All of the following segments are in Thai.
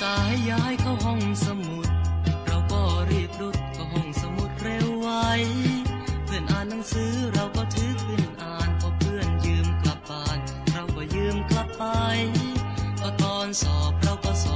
สายย้ายเข้าห้องสมุด เราก็รีบรุดเข้าห้องสมุดเร็วไวเพื่อนอ่านหนังสือเราก็ถือขึ้นอ่านพอเพื่อนยืมกลับบ้าน เราก็ยืมกลับไปพอตอนสอบเราก็สอบ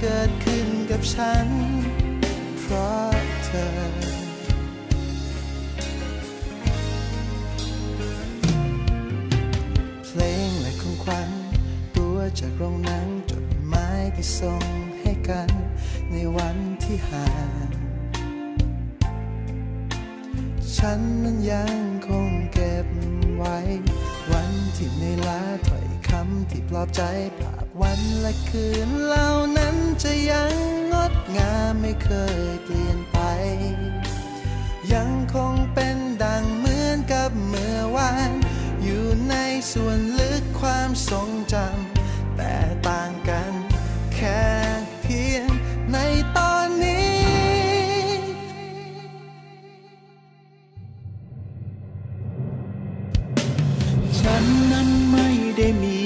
เกิดขึ้นกับฉัน เพราะเธอ เพลงและของขวัญตัวจากโรงหนังจดหมายที่ส่งให้กัน ในวันที่ห่างฉันนั้นยังคงเก็บไว้ วันที่ในอยล้าถ้อยคำที่ปลอบใจภาพวันและคืนเหล่านั้น จะยังงดงามไม่เคยเปลี่ยนไป ยังคงเป็นดังเหมือนกับเมื่อวาน อยู่ในส่วนลึกความทรงจำแต่ต่างกันแค่เพียงในตอนนี้ ฉันนั้นไม่ได้มี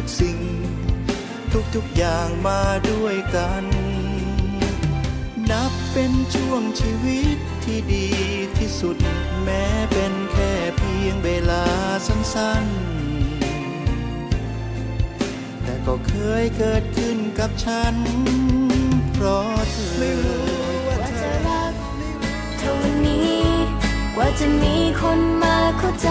ทุกสิ่ง ทุกๆอย่างมาด้วยกัน นับเป็นช่วงชีวิตที่ดีที่สุด แม้เป็นแค่เพียงเวลาสั้นๆ แต่ก็เคยเกิดขึ้นกับฉัน เพราะเธอกว่าจะรักเท่านี้ กว่าจะมีคนมาเข้าใจ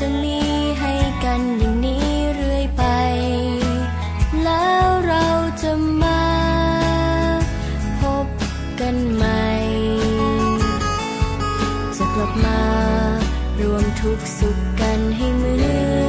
จะมีให้กันอย่างนี้เรื่อยไป แล้วเราจะมาพบกันใหม่จะกลับมารวมทุกสุขกันให้เหมือน